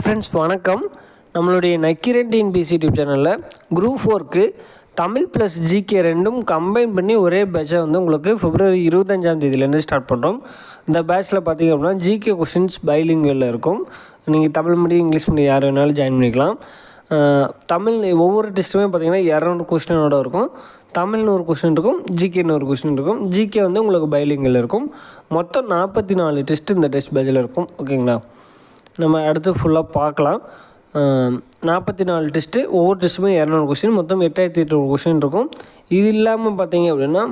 Hi friends வணக்கம். நம்மளுடைய Nakkheeran TNPSC YouTube சேனலில் குரூப் ஃபோர்க்கு தமிழ் ப்ளஸ் ஜிகே ரெண்டும் கம்பைன் பண்ணி ஒரே பேட்சை வந்து உங்களுக்கு பிப்ரவரி இருபத்தஞ்சாம் தேதியிலேருந்து ஸ்டார்ட் பண்ணுறோம் இந்த பேட்ச்சில் பார்த்தீங்க அப்படின்னா ஜிகே கொஷின்ஸ் பைலிங்கில் இருக்கும். நீங்கள் தமிழ் மீடியம் இங்கிலீஷ் மீடியம் யார் வேணாலும் ஜாயின் பண்ணிக்கலாம். தமிழ் ஒவ்வொரு டெஸ்ட்டுமே பார்த்தீங்கன்னா இரநூறு கொஸ்டினோட இருக்கும். தமிழ்னு ஒரு கொஸ்டின் இருக்கும் ஜிகேன்னு ஒரு கொஸ்டின் இருக்கும். ஜிகே வந்து உங்களுக்கு பைலிங்கில் இருக்கும். மொத்தம் நாற்பத்தி நாலு டெஸ்ட் இந்த டெஸ்ட் பேட்சில் இருக்கும். ஓகேங்களா நம்ம அடுத்து ஃபுல்லாக பார்க்கலாம். நாற்பத்தி நாலு டெஸ்ட்டு ஒவ்வொரு டெஸ்ட்டுமே இரநூறு கொஸ்டின் மொத்தம் எட்டாயிரத்தி எட்நூறு கொஸ்டின் இருக்கும். இது இல்லாமல் பார்த்தீங்க அப்படின்னா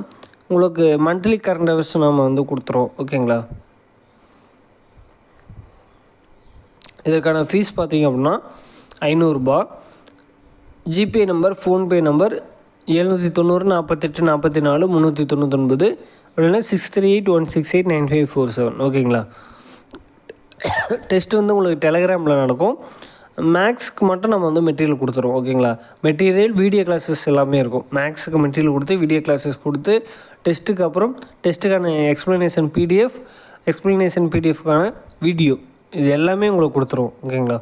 உங்களுக்கு மந்த்லி கரண்ட் அஃபேர்ஸ் நாம் வந்து கொடுத்துருவோம். ஓகேங்களா இதற்கான ஃபீஸ் பார்த்தீங்க அப்படின்னா ஐநூறுரூபா ஜிபே நம்பர் ஃபோன்பே நம்பர் எழுநூற்றி தொண்ணூறு நாற்பத்தெட்டு நாற்பத்தி நாலு முந்நூற்றி தொண்ணூத்தொன்பது. அப்படின்னா six three eight one six eight nine five four seven ஓகேங்களா டெஸ்ட் வந்து உங்களுக்கு டெலகிராமில் நடக்கும். மேக்ஸ்க்கு மட்டும் நம்ம வந்து மெட்டீரியல் கொடுத்துருவோம் ஓகேங்களா மெட்டீரியல் வீடியோ கிளாஸஸ் எல்லாமே இருக்கும். மேக்ஸுக்கு மெட்டீரியல் கொடுத்து வீடியோ கிளாஸஸ் கொடுத்து டெஸ்ட்டுக்கு அப்புறம் டெஸ்ட்டுக்கான எக்ஸ்ப்ளனேஷன் பிடிஎஃப் எக்ஸ்ப்ளனேஷன் பிடிஎஃப்க்கான வீடியோ இது எல்லாமே உங்களுக்கு கொடுத்துருவோம் ஓகேங்களா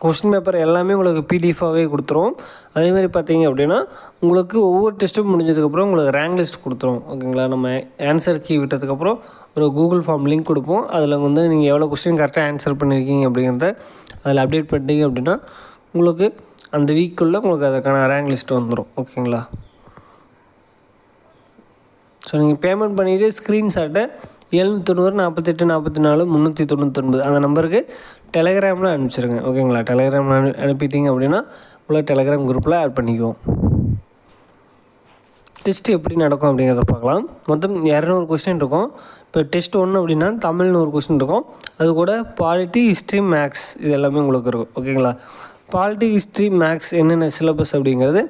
கொஸ்டின் பேப்பர் எல்லாமே உங்களுக்கு பிடிஎஃபாகவே கொடுத்துருவோம் அதேமாதிரி பார்த்தீங்க அப்படின்னா உங்களுக்கு ஒவ்வொரு டெஸ்ட்டும் முடிஞ்சதுக்கப்புறம் உங்களுக்கு ரேங்க் லிஸ்ட் கொடுத்துருவோம் ஓகேங்களா நம்ம ஆன்சர் கீ விட்டதுக்கப்புறம் ஒரு கூகுள் ஃபார்ம் லிங்க் கொடுப்போம். அதில் வந்து நீங்கள் எவ்வளோ கொஸ்டின் கரெக்டாக ஆன்சர் பண்ணியிருக்கீங்க அப்படிங்கிறத அதில் அப்டேட் பண்ணிட்டீங்க அப்படின்னா உங்களுக்கு அந்த வீக்குள்ளே உங்களுக்கு அதுக்கான ரேங்க் லிஸ்ட் வந்துடும் ஓகேங்களா ஸோ நீங்கள் பேமெண்ட் பண்ணிவிட்டு ஸ்க்ரீன்ஷாட்டை எழுநூற்றி தொண்ணூறு நாற்பத்தெட்டு நாற்பத்தி நாலு முந்நூற்றி தொண்ணூத்தொன்பது அந்த நம்பருக்கு டெலகிராமில் அனுப்பிச்சிருங்க. ஓகேங்களா? டெலகிராமில் அனு அனுப்பிட்டீங்க அப்படின்னா உள்ள டெலகிராம் குரூப்பில் ஆட் பண்ணிக்குவோம். டெஸ்ட் எப்படி நடக்கும் அப்படிங்கிறத பார்க்கலாம். மொத்தம் இரநூறு கொஸ்டின் இருக்கும். இப்போ டெஸ்ட் ஒன்று அப்படின்னா தமிழ்னு ஒரு கொஸ்டின் இருக்கும். அது கூட பாலிட்டி ஹிஸ்ட்ரி மேக்ஸ் இது எல்லாமே உங்களுக்கு இருக்கும். ஓகேங்களா? பாலிட்டி ஹிஸ்ட்ரி மேக்ஸ் என்னென்ன சிலபஸ் அப்படிங்கிறது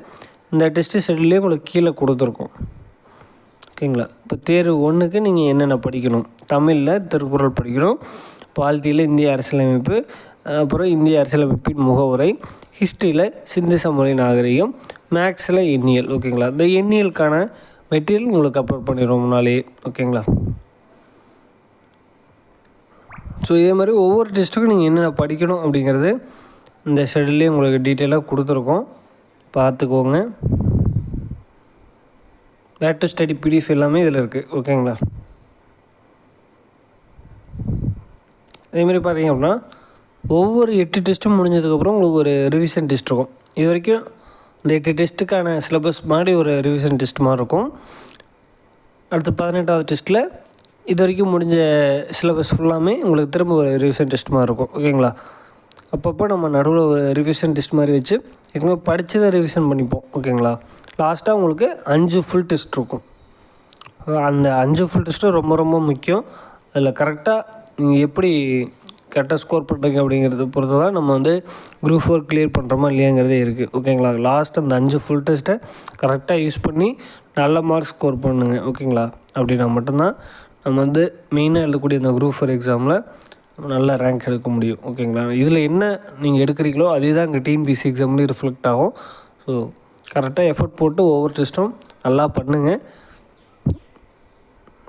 இந்த டெஸ்ட்டு ஷெட்யூல்லே உங்களுக்கு கீழே கொடுத்துருக்கோம். ஓகேங்களா? இப்போ தேர்வு ஒன்றுக்கு நீங்கள் என்னென்ன படிக்கணும்? தமிழில் திருக்குறள் படிக்கணும் பாலிட்டியில் இந்திய அரசியலமைப்பு அப்புறம் இந்திய அரசியலமைப்பின் முகவுரை ஹிஸ்ட்ரியில் சிந்து சமூக நாகரிகம் மேக்ஸில் எண்ணியல் ஓகேங்களா? இந்த எண்ணியலுக்கான மெட்டீரியல் உங்களுக்கு அப்லோட் பண்ணிடுவோம் நாளே ஓகேங்களா? ஸோ இதே மாதிரி ஒவ்வொரு டெஸ்ட்டுக்கும் நீங்கள் என்னென்ன படிக்கணும் அப்படிங்கிறது இந்த ஷெட்யூல்லே உங்களுக்கு டீட்டெயிலாக கொடுத்துருக்கோம். பார்த்துக்கோங்க. பேட் ஸ்டடி பிடிஎஃப் எல்லாமே இதில் இருக்குது ஓகேங்களா அதேமாதிரி பார்த்தீங்க அப்படின்னா ஒவ்வொரு எட்டு டெஸ்ட்டும் முடிஞ்சதுக்கப்புறம் உங்களுக்கு ஒரு ரிவிஷன் டெஸ்ட் இருக்கும். இது வரைக்கும் இந்த எட்டு டெஸ்ட்டுக்கான சிலபஸ் மாதிரி ஒரு ரிவிஷன் டெஸ்ட் மாதிரி இருக்கும். அடுத்து பதினெட்டாவது டெஸ்ட்டில் இது வரைக்கும் முடிஞ்ச சிலபஸ் ஃபுல்லாமே உங்களுக்கு திரும்ப ஒரு ரிவிஷன் டெஸ்ட் மாதிரி இருக்கும். ஓகேங்களா அப்பப்போ நம்ம நடுவில் ஒரு ரிவிஷன் டெஸ்ட் மாதிரி வச்சு ஏற்கனவே படித்ததை ரிவிஷன் பண்ணிப்போம். ஓகேங்களா லாஸ்ட்டாக உங்களுக்கு அஞ்சு ஃபுல் டெஸ்ட் இருக்கும். அந்த அஞ்சு ஃபுல் டெஸ்ட்டும் ரொம்ப ரொம்ப முக்கியம். அதில் கரெக்டாக நீங்கள் எப்படி கரெக்டாக ஸ்கோர் பண்ணுறீங்க அப்படிங்கிறத பொறுத்து தான் நம்ம வந்து குரூப் ஃபோர் கிளியர் பண்ணுறோமா இல்லையாங்கிறதே இருக்குது ஓகேங்களா லாஸ்ட் அந்த அஞ்சு ஃபுல் டெஸ்ட்டை கரெக்டாக யூஸ் பண்ணி நல்ல மார்க் ஸ்கோர் பண்ணுங்க. ஓகேங்களா அப்படின்னா மட்டும்தான் நம்ம வந்து மெயினாக எழுதக்கூடிய அந்த குரூப் ஃபோர் எக்ஸாமில் நல்ல ரேங்க் எடுக்க முடியும். ஓகேங்களா இதில் என்ன நீங்கள் எடுக்கிறீங்களோ அதே தான் இங்கே டிஎன்பிசி எக்ஸாம்லேயும் ரிஃப்ளெக்ட் ஆகும். ஸோ கரெக்டாக எஃபர்ட் போட்டு ஒவ்வொரு டெஸ்ட்டும் நல்லா பண்ணுங்கள்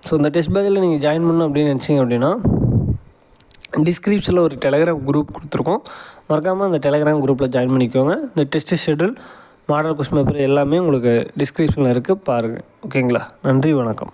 ஸோ இந்த டெஸ்ட் பேக்கில் நீங்கள் ஜாயின் பண்ணணும் அப்படின்னு நினச்சிங்க அப்படின்னா டிஸ்கிரிப்ஷனில் ஒரு டெலகிராம் குரூப் கொடுத்துருக்கோம். மறக்காமல் அந்த டெலகிராம் குரூப்பில் ஜாயின் பண்ணிக்கோங்க. இந்த test schedule model question paper எல்லாமே உங்களுக்கு டிஸ்கிரிப்ஷனில் இருக்குது பாருங்கள் ஓகேங்களா நன்றி வணக்கம்.